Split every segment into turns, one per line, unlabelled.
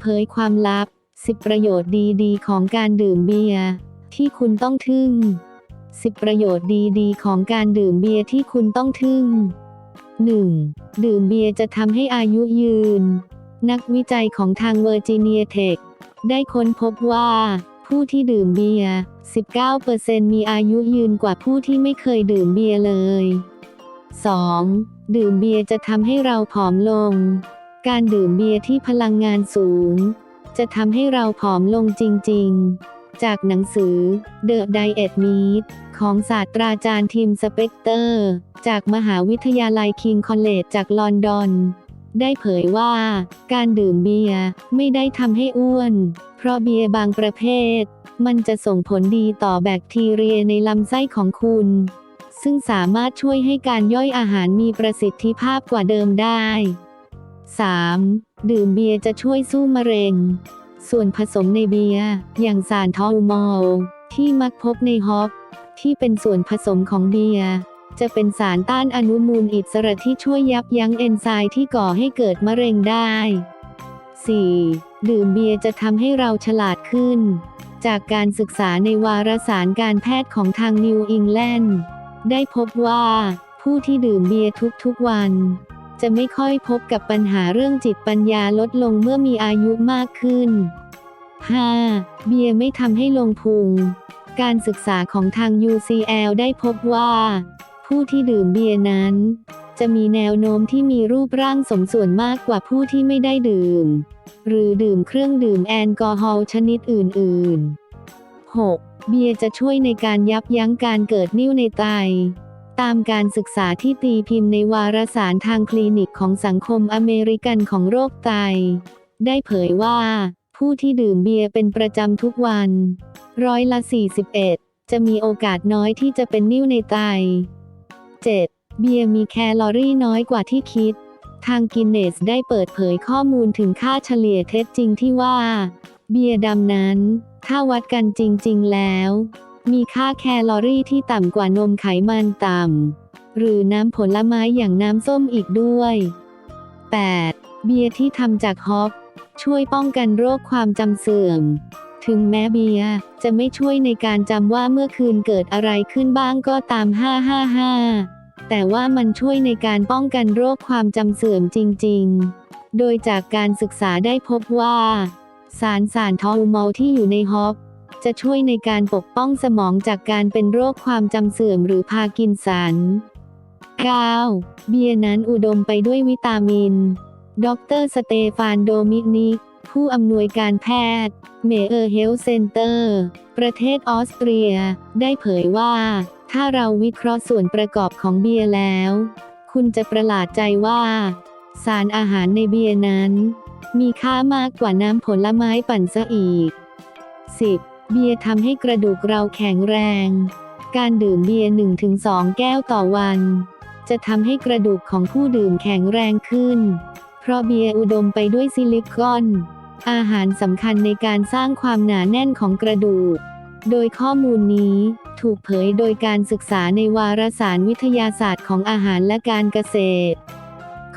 เผยความลับ 10 ประโยชน์ดีๆ ของการดื่มเบียร์ที่คุณต้องทึ่ง 10 ประโยชน์ดีๆ ของการดื่มเบียร์ที่คุณต้องทึ่ง 1. ดื่มเบียร์จะทำให้อายุยืน นักวิจัยของทางเวอร์จิเนียเทคได้ค้นพบว่า ผู้ที่ดื่มเบียร์ 19%มีอายุยืนกว่าผู้ที่ไม่เคยดื่มเบียร์เลย 2. ดื่มเบียร์จะทำให้เราผอมลง การดื่มเบียร์ที่พลังงานสูง จะทำให้เราผอมลงจริง ๆ จากหนังสือ The Diet Meat ของศาสตราจารย์ทีมสเปกเตอร์ จากมหาวิทยาลัยคิงคอลเลจจากลอนดอน ได้เผยว่า การดื่มเบียร์ไม่ได้ทำให้อ้วน เพราะเบียร์บางประเภท มันจะส่งผลดีต่อแบคทีเรียในลำไส้ของคุณ ซึ่งสามารถช่วยให้การย่อยอาหารมีประสิทธิภาพกว่าเดิมได้ 3. ดื่มเบียร์จะช่วยสู้มะเร็ง ส่วนผสมในเบียร์อย่างสารทอลมอลที่มักพบในฮอปที่เป็นส่วนผสมของเบียร์จะเป็นสารต้านอนุมูลอิสระที่ช่วยยับยั้งเอนไซม์ที่ก่อให้เกิดมะเร็งได้ 4. ดื่มเบียร์จะทำให้เราฉลาดขึ้น จากการศึกษาในวารสารการแพทย์ของทางนิวอิงแลนด์ได้พบว่า ผู้ที่ดื่มเบียร์ทุกๆวัน จะไม่ค่อยพบกับปัญหาเรื่องจิตปัญญาลดลงเมื่อมีอายุมากขึ้น 5. เบียร์ไม่ทำให้ลงพุง การศึกษาของทาง UCL ได้พบว่า ผู้ที่ดื่มเบียร์นั้น จะมีแนวโน้มที่มีรูปร่างสมส่วนมากกว่าผู้ที่ไม่ได้ดื่ม หรือดื่มเครื่องดื่มแอลกอฮอล์ชนิดอื่น ๆ 6. เบียร์จะช่วยในการยับยั้งการเกิดนิ่วในไต ตามการศึกษาที่ตีพิมพ์ในวารสารทางคลินิกของสังคมอเมริกันของโรคไต ได้เผยว่า ผู้ที่ดื่มเบียร์เป็นประจำทุกวัน ร้อยละ 41 จะมีโอกาสน้อยที่จะเป็นนิ่วในไต 7. เบียร์มีแคลอรี่น้อยกว่าที่คิด ทางกินเนสได้เปิดเผยข้อมูลถึงค่าเฉลี่ยเท็จจริงที่ว่า เบียร์ดำนั้น ถ้าวัดกันจริง ๆ แล้ว มีค่าแคลอรี่ที่ต่ำกว่านมไขมันต่ำ หรือน้ำผลไม้อย่างน้ำส้มอีกด้วย 8. เบียร์ที่ทำจากฮอปช่วยป้องกันโรคความจำเสื่อม ถึงแม้เบียร์จะไม่ช่วยในการจำว่าเมื่อคืนเกิดอะไรขึ้นบ้างก็ตาม 555 แต่ว่ามันช่วยในการป้องกันโรคความจำเสื่อมจริง ๆ โดยจากการศึกษาได้พบว่า สารสารทอลมอลที่อยู่ในฮอป จะช่วยในการปกป้องสมองจากการเป็นโรคความจำเสื่อมหรือพากินสัน 9. เบียร์นั้นอุดมไปด้วยวิตามิน ดรสเตฟานโดมินิก ผู้อำนวยการแพทย์ เมเออร์เฮลเซนเตอร์ ประเทศออสเตรีย ได้เผยว่า ถ้าเราวิเคราะห์ส่วนประกอบของเบียร์แล้ว คุณจะประหลาดใจว่า สารอาหารในเบียร์นั้น มีค่ามากกว่าน้ำผลไม้ปั่นซะอีก 10. เบียร์ทำให้กระดูกเราแข็งแรง การดื่มเบียร์ 1-2 แก้วต่อวัน จะทำให้กระดูกของผู้ดื่มแข็งแรงขึ้น เพราะเบียร์อุดมไปด้วยซิลิคอน อาหารสำคัญในการสร้างความหนาแน่นของกระดูก โดยข้อมูลนี้ถูกเผยโดยการศึกษาในวารสารวิทยาศาสตร์ของอาหารและการเกษตร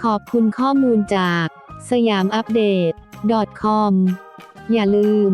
ขอบคุณข้อมูลจากสยามอัปเดต .com อย่าลืม